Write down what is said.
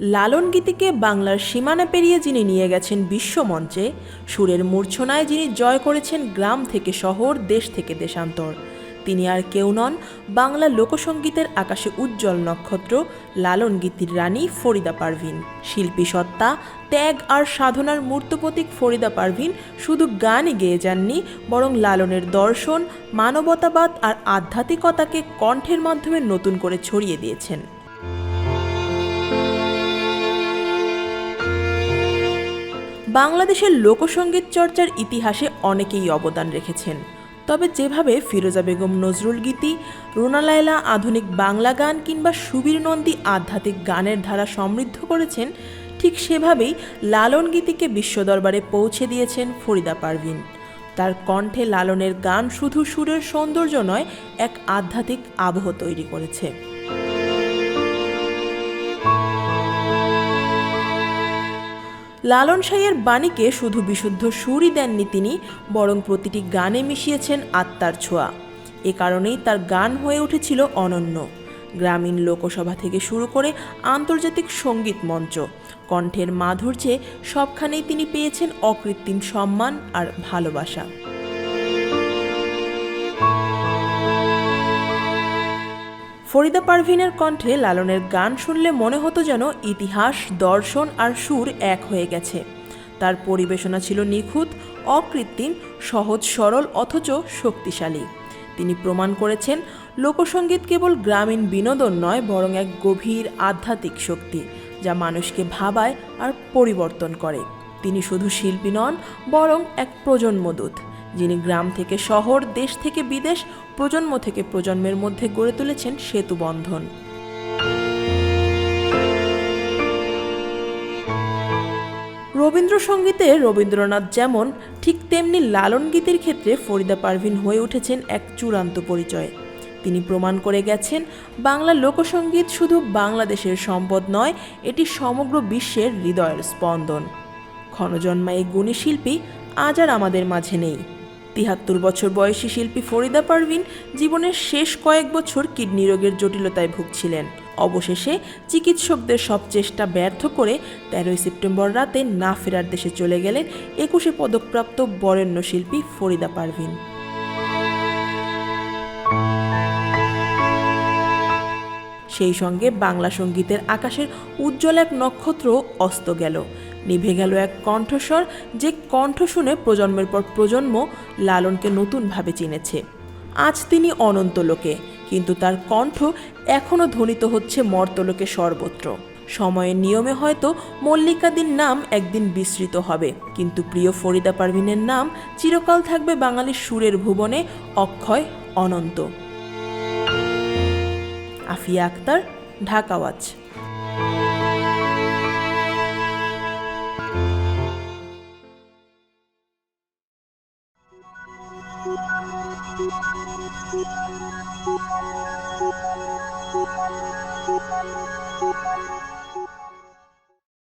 লালন গীতিকে বাংলার সীমানা পেরিয়ে যিনি নিয়ে গেছেন বিশ্বমঞ্চে সুরের মূর্ছনায় যিনি জয় করেছেন গ্রাম থেকে শহর, দেশ থেকে দেশান্তর। তিনি আর কেউ নন, বাংলা লোকসঙ্গীতের আকাশে উজ্জ্বল নক্ষত্র, লালন গীতির রানী ফরিদা পারভিন। শিল্পী সত্তা, ত্যাগ আর সাধনার মূর্তপ্রতীক ফরিদা পারভিন শুধু গানই গেয়ে যাননি, বরং লালনের দর্শন, মানবতাবাদ আর আধ্যাত্মিকতাকে কণ্ঠের মাধ্যমে নতুন করে ছড়িয়ে দিয়েছেন। বাংলাদেশের লোকসঙ্গীত চর্চার ইতিহাসে অনেকেই অবদান রেখেছেন। তবে যেভাবে ফিরোজা বেগম নজরুল গীতি, রুনা লায়লা আধুনিক বাংলা গান কিংবা সুবীর নন্দী আধ্যাত্মিক গানের ধারা সমৃদ্ধ করেছেন, ঠিক সেভাবেই লালন গীতিকে বিশ্ব দরবারে পৌঁছে দিয়েছেন ফরিদা পারভিন। তার কণ্ঠে লালনের গান শুধু সুরের সৌন্দর্য নয়, এক আধ্যাত্মিক আবহ তৈরি করেছে। লালন সাইয়ের বাণীকে শুধু বিশুদ্ধ সুরই দেননি তিনি, বরং প্রতিটি গানে মিশিয়েছেন আত্মার ছোঁয়া। এ কারণেই তার গান হয়ে উঠেছিল অনন্য। গ্রামীণ লোকসভা থেকে শুরু করে আন্তর্জাতিক সংগীত মঞ্চ, কণ্ঠের মাধুর্যে সবখানেই তিনি পেয়েছেন অকৃত্রিম সম্মান আর ভালোবাসা। ফরিদা পারভিনের কণ্ঠে লালনের গান শুনলে মনে হতো যেন ইতিহাস, দর্শন আর সুর এক হয়ে গেছে। তার পরিবেশনা ছিল নিখুঁত, অকৃত্রিম, সহজ, সরল, অথচ শক্তিশালী। তিনি প্রমাণ করেছেন লোকসঙ্গীত কেবল গ্রামীণ বিনোদন নয়, বরং এক গভীর আধ্যাত্মিক শক্তি, যা মানুষকে ভাবায় আর পরিবর্তন করে। তিনি শুধু শিল্পী নন, বরং এক প্রজন্মদূত। যিনি গ্রাম থেকে শহর, দেশ থেকে বিদেশ, প্রজন্ম থেকে প্রজন্মের মধ্যে গড়ে তুলেছেন সেতু বন্ধন। রবীন্দ্রসঙ্গীতে রবীন্দ্রনাথ যেমন, ঠিক তেমনি লালন গীতির ক্ষেত্রে ফরিদা পারভিন হয়ে উঠেছেন এক চূড়ান্ত পরিচয়। তিনি প্রমাণ করে গেছেন, বাংলা লোকসঙ্গীত শুধু বাংলাদেশের সম্পদ নয়, এটি সমগ্র বিশ্বের হৃদয়ের স্পন্দন। ক্ষণজন্মা এই গুণী শিল্পী আজ আর আমাদের মাঝে নেই। তিহাত্তর বছর বয়সী শিল্পী ফরিদা পারভিন জীবনের শেষ কয়েক বছর কিডনি রোগের জটিলতায় ভুগছিলেন। অবশেষে চিকিৎসকদের সব চেষ্টা ব্যর্থ করে তেরোই সেপ্টেম্বর রাতে না ফেরার দেশে চলে গেলেন একুশে পদকপ্রাপ্ত বরেণ্য শিল্পী ফরিদা পারভিন। সেই সঙ্গে বাংলা সঙ্গীতের আকাশের উজ্জ্বল এক নক্ষত্র অস্ত গেল। নিভে গেল এক কণ্ঠস্বর যে কণ্ঠ শুনে প্রজন্মের পর প্রজন্ম লালনকে নতুনভাবে চিনেছে। আজ তিনি অনন্ত লোকে, কিন্তু তার কণ্ঠ এখনও ধ্বনিত হচ্ছে মর্তলোকে সর্বত্র। সময়ের নিয়মে হয়তো মল্লিকাদির নাম একদিন বিস্মৃত হবে, কিন্তু প্রিয় ফরিদা পারভিনের নাম চিরকাল থাকবে বাঙালির সুরের ভুবনে অক্ষয় অনন্ত। Afia Akter, Dhaka Thank you.